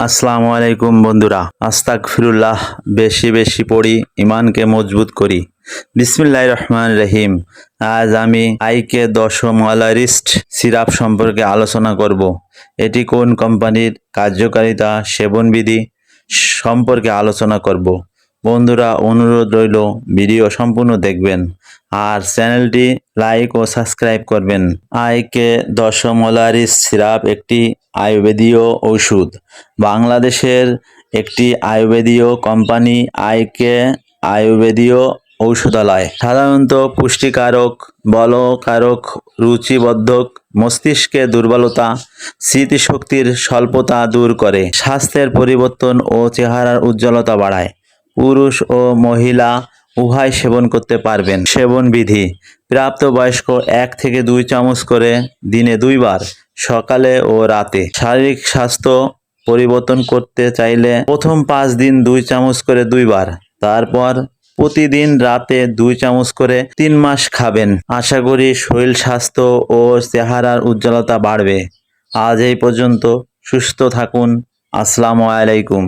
আসসালামু আলাইকুম বন্ধুরা আস্তাক ফিরুল্লাহ বেশি বেশি পড়ি ইমানকে মজবুত করি। বিসমিল্লাহ রহমান রহিম। আজ আমি আইকে দশম ওয়ালারিস্ট সিরাপ সম্পর্কে আলোচনা করব। এটি কোন কোম্পানির কার্যকারিতা, সেবনবিধি সম্পর্কে আলোচনা করব। বন্ধুরা, অনুরোধ রইল, ভিডিও সম্পূর্ণ দেখবেন। আর চ্যানেলটি লাইক ও সাবস্ক্রাইব করবেন। আইকে দশম অলারিস সিরাপ একটি আয়ুর্বেদীয় ঔষধ। বাংলাদেশের একটি আয়ুর্বেদীয় কোম্পানি আইকে আয়ুর্বেদীয় ঔষধালয়। সাধারণত পুষ্টিকারক, বলকারক, রুচিবর্ধক, মস্তিষ্কে দুর্বলতা, স্মৃতিশক্তির স্বল্পতা দূর করে, স্বাস্থ্যের পরিবর্তন ও চেহারার উজ্জ্বলতা বাড়ায়। পুরুষ ও মহিলা উভয় সেবন করতে পারবেন। সেবন বিধি প্রাপ্তবয়স্ক এক থেকে দুই চামচ করে দিনে দুইবার, সকালে ও রাতে। শারীরিক স্বাস্থ্য পরিবর্তন করতে চাইলে প্রথম পাঁচ দিন দুই চামচ করে দুইবার, তারপর প্রতিদিন রাতে দুই চামচ করে তিন মাস খাবেন। আশা করি শরীর স্বাস্থ্য ও চেহারার উজ্জ্বলতা বাড়বে। আজ এই পর্যন্ত সুস্থ থাকুন। আসসালামু আলাইকুম।